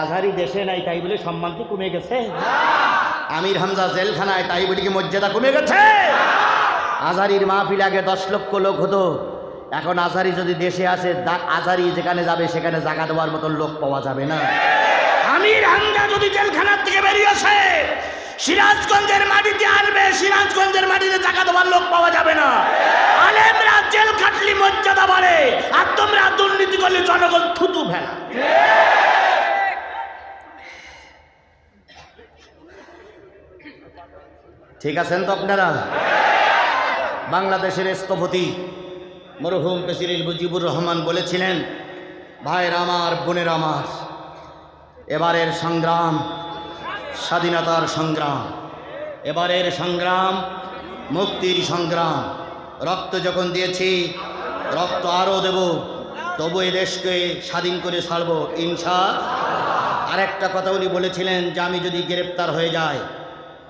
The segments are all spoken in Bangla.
আজহারি দেশে নাই তাই বলে সম্মান কি কমে গেছে? আমির হামজা জেলখানায় তাই বলে কি মর্যাদা কমে গেছে? আজহারির মাহফিল আগে দশ লক্ষ লোক হতো। এখন আজহারি যদি দেশে আসে আজহারি যেখানে যাবে সেখানে জায়গা দেওয়ার মতো লোক পাওয়া যাবে না। আমির হামজা যদি জেলখানার থেকে বেরিয়ে আসে সিরাজগঞ্জের মাটিতে আসবে সিরাজগঞ্জের মাটিতে জায়গা দেওয়ার লোক পাওয়া যাবে না। আলেমরা জেল খাটলি মর্যাদা বাড়ে আর তোমরা দুর্নীতি করলে জনগণ থুতু ফেলা। ঠিক আছেন তো আপনারা? বাংলাদেশের স্থপতি মরহুম প্রেসিডেন্ট মুজিবুর রহমান বলেছিলেন, ভাইয়ের আমার, বোনের আমার, এবারের সংগ্রাম স্বাধীনতার সংগ্রাম, এবারের সংগ্রাম মুক্তির সংগ্রাম। রক্ত যখন দিয়েছি, রক্ত আরও দেব, তবু এ দেশকে স্বাধীন করে ছাড়ব ইনশা আরেকটা কথা উনি বলেছিলেন যে, আমি যদি গ্রেপ্তার হয়ে যাই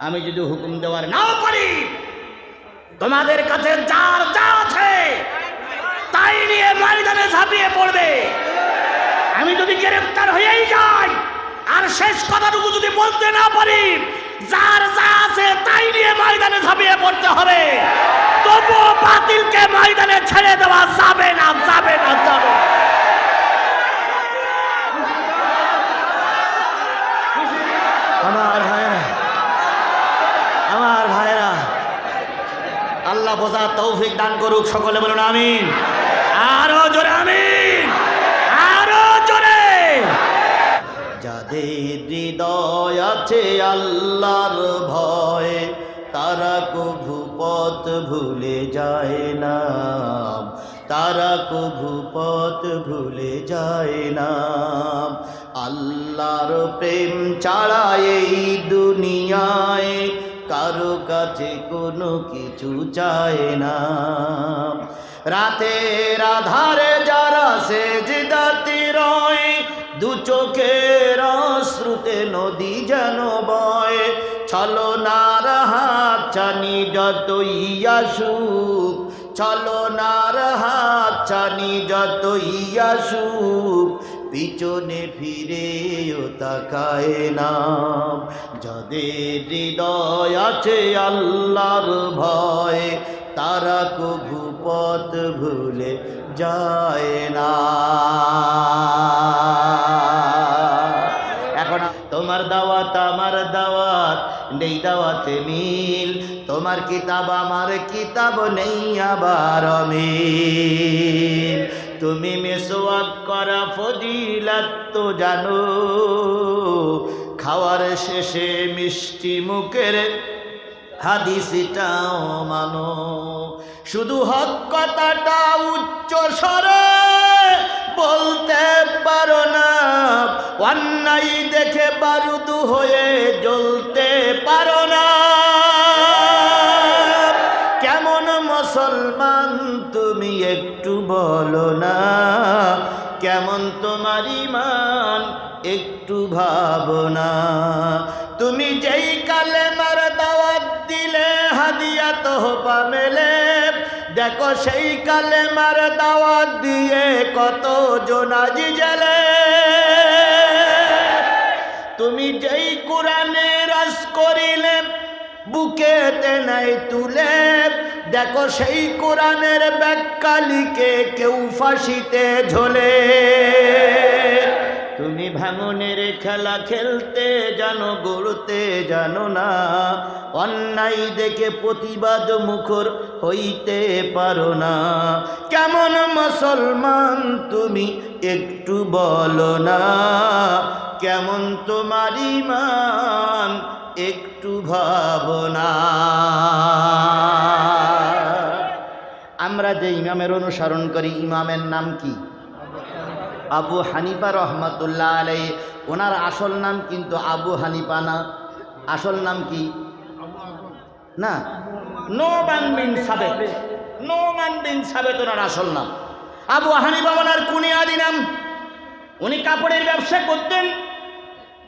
আমি যদি হুকুম দেওয়ার নাও পারি, তোমাদের কাছে যার যা আছে, তাই নিয়ে ময়দানে ঝাঁপিয়ে পড়বে আমি যদি গ্রেফতার হয়েই যাই, আর শেষ কথাটুকু যদি বলতে না পারি, যার যা আছে তাই নিয়ে ময়দানে ঝাঁপিয়ে পড়তে হবে তবুও বাতিলকে ময়দানে ছেড়ে দেওয়া যাবে না যাবে না যাবে না। আমার ভাইয়েরা আমার ভাইয়েরা আল্লাহ বোঝা তৌফিক দান করুক, সকলে বলুন আমিন। আরও জোরে আমিন। আরও জোরে। যাদের হৃদয় আছে আল্লাহর ভয়, তারা কভু পথ ভুলে যায় না। তারা কভু পথ ভুলে যায় না। আল্লাহর প্রেম ছাড়া এই দুনিয়ায় কারও কাছে কোনো কিছু চায় না। রাতের আধারে যারা সে জিদাতি রয় দু চোখের শ্রুতে নদী যেন বয়। ছলনার হাত ছানি যতই আসুক ছলনার হাত ছানি যতই আসুক পিছনে ফিরেও তাকায় না। যাদের হৃদয় আছে আল্লাহর ভয়, তারা কভু পথ ভুলে যায় না। এখন তোমার দাওয়াত, আমার দাওয়াত, নেই দাওয়াতে মিল। তোমার কিতাব, আমার কিতাব নেই, আবার মিল তুমি মেসোয়াক করা ফজিলাত তো জানো। খাওয়ার শেষে মিষ্টি মুখের হাদিসটাও মানো। শুধু হক কথাটা উচ্চ স্বরে বলতে পারো না। অন্যায় দেখে বারুদু হয়ে জ্বলতে পারো না। বলো না, কেমন তোমার ইমান একটু ভাবনা তুমি যেই কালে মার দাওয়াত দিলে, হাদিয়া তোহফা মেলে, দেখো সেই কালেমার দাওয়াত দিয়ে কত জোনাজি জেলে। তুমি যেই কোরআনে রস করিলে, বুকেতে নাই তুলে, দেখো সেই কোরআনের ব্যাখ্যা লিখে কেউ ফাঁসিতে ঝোলে। তুমি ভাঙনের খেলা খেলতে জানো, গড়তে জানো না। অন্যায় দেখে প্রতিবাদ মুখর হইতে পারো না। কেমন মুসলমান তুমি একটু বলো না। কেমন তোমার ইমান একটু ভাবনা আমরা যে ইমামের অনুসরণ করি, ইমামের নাম কি? আবু হানিফা রহমতুল্লাহ আলাই ওনার আসল নাম কিন্তু আবু হানিফা না। আসল নাম কি? না। নোমান বিন সাবেত। নোমান বিন সাবেত ওনার আসল নাম। আবু হানিফা ওনার কুনিয়াদি নাম। উনি কাপড়ের ব্যবসা করতেন।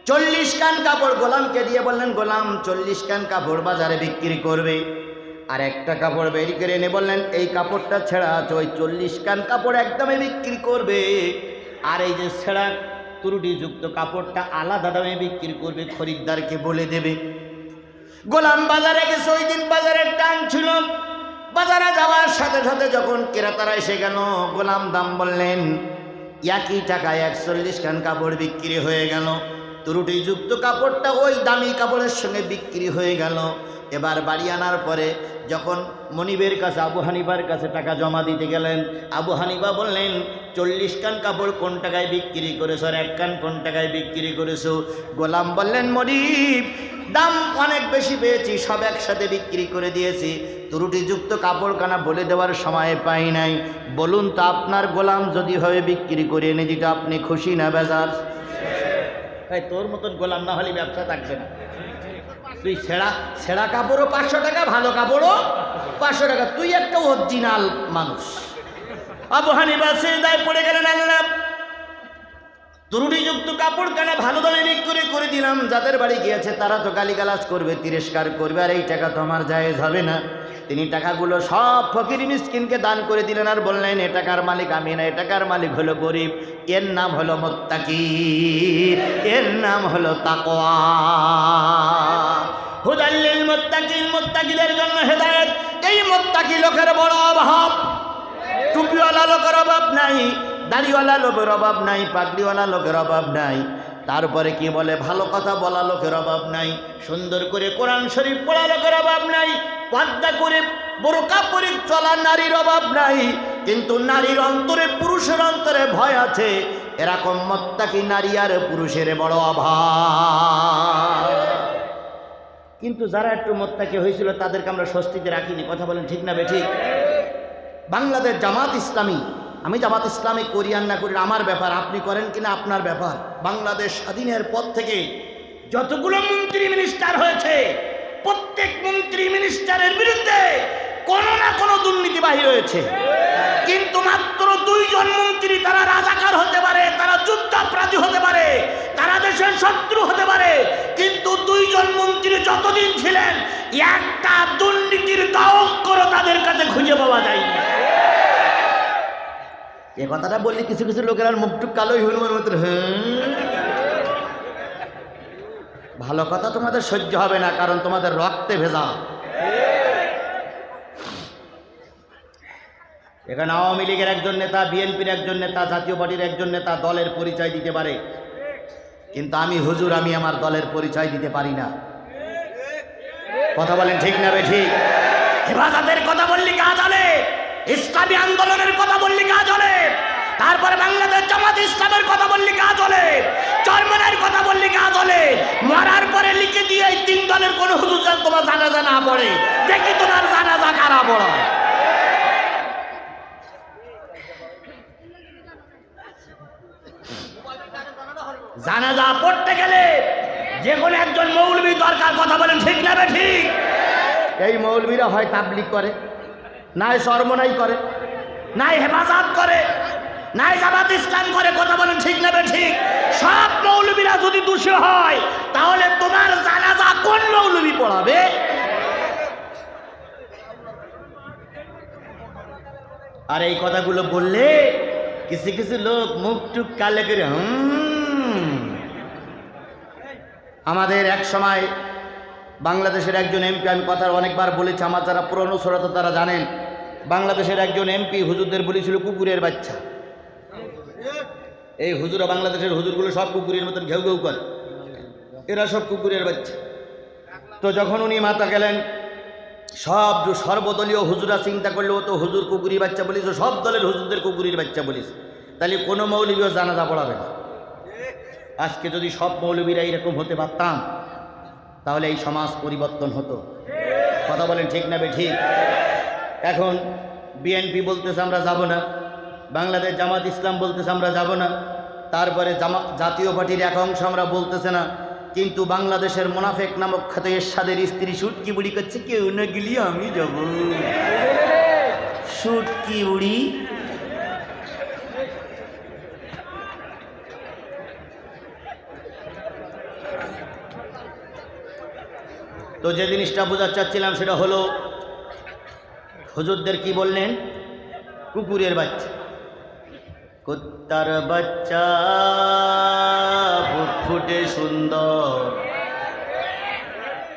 চল্লিশ কান কাপড় গোলামকে দিয়ে বললেন, গোলাম, চল্লিশ কান কাপড় বাজারে বিক্রি করবে। আর একটা কাপড় বের করে এনে বললেন, এই কাপড়টা ছেঁড়া আছে, ওই চল্লিশ কান কাপড় একদমই বিক্রি করবে। আর এই যে ছেঁড়া ত্রুটিযুক্ত কাপড়টা আলাদা দামে বিক্রি করবে, খরিদ্দারকে বলে দেবে। গোলাম বাজারে গেছে, ওই দিন বাজারের টান ছিল। বাজারে যাওয়ার সাথে সাথে যখন ক্রেতারা এসে গেল, গোলাম দাম বললেন, একই টাকায় একচল্লিশ খান কাপড় বিক্রি হয়ে গেল। ত্রুটিযুক্ত কাপড়টা ওই দামি কাপড়ের সঙ্গে বিক্রি হয়ে গেল। এবার বাড়ি আনার পরে যখন মনিবের কাছে, আবু হানিবার কাছে টাকা জমা দিতে গেলেন, আবু হানিবা বললেন, চল্লিশ কান কাপড় কোন টাকায় বিক্রি করেছ আর এক কান কোন টাকায় বিক্রি করেছ? গোলাম বললেন, মনিব, দাম অনেক বেশি পেয়েছি, সব একসাথে বিক্রি করে দিয়েছি। ত্রুটিযুক্ত কাপড় কানা বলে দেওয়ার সময় পাই নাই। বলুন তো আপনার গোলাম যদি হয়ে বিক্রি করে এনে দিতে আপনি খুশি না, বেজার? ভাই তোর মতন গোলাম না হলে ব্যবসা থাকবে না। তুই ছেঁড়া ছেঁড়া কাপড়ও পাঁচশো টাকা, ভালো কাপড়ও পাঁচশো টাকা। তুই একটা অরিজিনাল মানুষ। আবু হানিফা সেদায় পড়ে গেলেন আল্লাহ। ত্রুটিযুক্ত কাপড় কেনা ভালো দামে বিক্রি করে দিলাম। যাদের বাড়ি গিয়েছে তারা তো গালিগালাজ করবে, তিরস্কার করবে, আর এই টাকা তো আমার জায়েজ হবে না। তিনি টাকাগুলো সব ফকির মিসকিনকে দান করে দিলেন আর বললেন, এ টাকার মালিক আমি না, এ টাকার মালিক হলো গরিব। এর নাম হলো মোত্তাকি এর নাম হলো তাকোয়া হুদাল্লিল মোত্তাকিল মোত্তাকিদের জন্য হেদায়েত। এই মোত্তাকি লোকের বড় অভাব। টুপিওয়ালা লোকের অভাব নাই, দাড়িওয়ালা লোকের অভাব নাই, পাগড়িওয়ালা লোকের অভাব নাই। তারপরে কি বলে, ভালো কথা বলা লোকের অভাব নাই, সুন্দর করে কোরআন শরীফ পড়া লোকের অভাব নাই পর্দা করে বোরকা পরে চলা নারীর অভাব নাই, কিন্তু নারীর অন্তরে পুরুষের অন্তরে ভয় আছে। এরকম মত্তাকি নারী আর পুরুষের বড় অভাব। কিন্তু যারা একটু মোত্তাকি হয়েছিল, তাদেরকে আমরা স্বস্তিতে রাখিনি। কথা বলেন ঠিক না বেঠিক? বাংলাদেশ জামাত ইসলামী, আমি জামাত ইসলামী করি আর না করি, আমার ব্যাপার, আপনি করেন কিনা আপনার ব্যাপার। বাংলাদেশ স্বাধীনের পর থেকে যতগুলো মন্ত্রী মিনিস্টার হয়েছে প্রত্যেক মন্ত্রী মিনিস্টারের বিরুদ্ধে কোনো না কোনো দুর্নীতি বাহির হয়েছে। কিন্তু মাত্র দুইজন মন্ত্রী তারা রাজাকার হতে পারে, তারা যুদ্ধাপরাধী হতে পারে, তারা দেশের শত্রু হতে পারে, কিন্তু দুইজন মন্ত্রী যতদিন ছিলেন, একটা দুর্নীতির দাওক করে তাদের কাছে খুঁজে পাওয়া যায়নি। এ কথাটা বললে কিছু কিছু লোকের মুখটুক কালোই হনুমান মতো ভালো কথা তোমাদের সহ্য হবে না, কারণ তোমাদের রক্তে ভেজা। এখানে আওয়ামী লীগের একজন নেতা, বিএনপির একজন নেতা, জাতীয় পার্টির একজন নেতা দলের পরিচয় দিতে পারে। কিন্তু আমি হুজুর, আমি আমার দলের পরিচয় দিতে পারি না। কথা বলেন ঠিক না ঠিক? হেফাজতের কথা বললি কাজ হলে ইসলামী আন্দোলনের কথা বললি কাজ হলে তারপরে বাংলাদেশ জামাত ইসলামের কথা বললি কাজ হলে চরমনের কথা বললি কাজ হলে মরার পরে লিখে দিয়ে এই তিন দলের কোন হুজুর যেন তোমার জানাজা না পড়ে। দেখি তোমার জানাজা কারা পড়ায় জানাজা পড়তে গেলে যে কোনো একজন মৌলবী দরকার কথা বলেন ঠিক না ঠিক? এই মৌলবীরা হয় তাবলিক করে নাই সর্বনাই করে নাই হেফাজত করে। নাই জামাত ইসলাম করে কথা বলেন ঠিক না বে ঠিক সব মৌলবীরা যদি দোষী হয়, তাহলে তোমার জানাজা কোন মৌলবী পড়াবে? আর এই কথাগুলো বললে কিছু কিছু লোক মুখ টুক কালে করে আমাদের এক সময় বাংলাদেশের একজন এমপি, আমি কথা অনেকবার বলেছি, আমার যারা পুরনো শ্রোতা তারা জানেন, বাংলাদেশের একজন এমপি হুজুরদের বলেছিল, কুকুরের বাচ্চা। এই হুজুরা বাংলাদেশের হুজুরগুলো সব কুকুরের মতন ঘেউ ঘেউ করে। এরা সব কুকুরের বাচ্চা। তো যখন উনি মাতা গেলেন, সব সর্বদলীয় হুজুরা চিন্তা করলেও তো হুজুর কুকুরি বাচ্চা বলিস সব দলের হুজুরদের কুকুরির বাচ্চা বলিস তাহলে কোনো মৌলবীও জানাজা পড়াবে না। আজকে যদি সব মৌলবীরা এরকম হতে পারতাম, তাহলে এই সমাজ পরিবর্তন হতো। কথা বলেন ঠিক না বে ঠিক? এখন বিএনপি বলতেছে, আমরা যাব না। বাংলাদেশ জামাত ইসলাম বলতেছে আমরা যাব না। তারপরে জামা জাতীয় পার্টির এক অংশ আমরা বলতেছে না। কিন্তু বাংলাদেশের মোনাফেক নামক খ্যাত এরশাদের স্ত্রী সুটকি বুড়ি করছে? কেউ না গেলি আমি যাব। সুটকি বুড়ি? তো যে জিনিসটা বোঝাতে চাচ্ছিলাম সেটা হলো, হুজুরদের কি বললেন? কুকুরের বাচ্চা। কুত্তার বাচ্চা ফুটফুটে সুন্দর।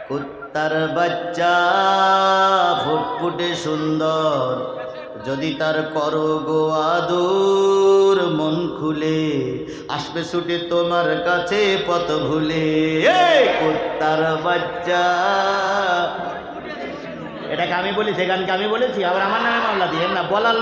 কুত্তার বাচ্চা ফুটফুটে সুন্দর। যদি তার করো গো আদুর, মন খুলে, আসবে ছুটে তোমার কাছে পথ ভুলে। কুত্তার বাচ্চা। এটাকে আমি বলি সেখানকে আমি বলেছি, আবার আমার নামে মামলা দিয়ে না, বলার